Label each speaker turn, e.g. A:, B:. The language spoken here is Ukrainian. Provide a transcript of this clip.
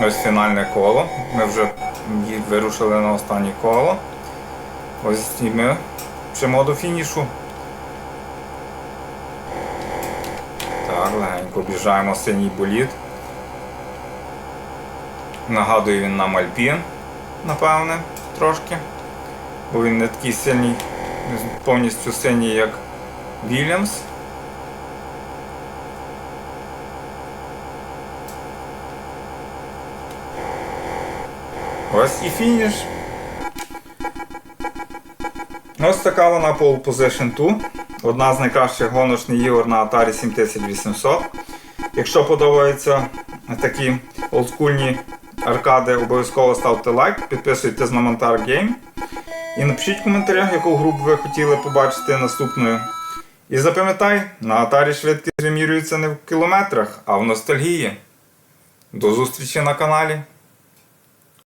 A: Ось фінальне коло. Ми вже вирушили на останнє коло. Ось і ми вчимо до фінішу. Так, легенько об'їжджаємо синій боліт. Нагадує він нам Альпін, напевне, трошки. Бо він не такий сильний, повністю синій, як Вільямс. Ось і фініш. Ось така вона Pole Position 2. Одна з найкращих гоночних ігор на Atari 7800. Якщо подобаються такі олдскульні аркади, обов'язково ставте лайк, підписуйтесь на Монтар Game. І напишіть в коментарях, яку гру б ви хотіли побачити наступною. І запам'ятай, на Atari швидкість вимірюється не в кілометрах, а в ностальгії. До зустрічі на каналі.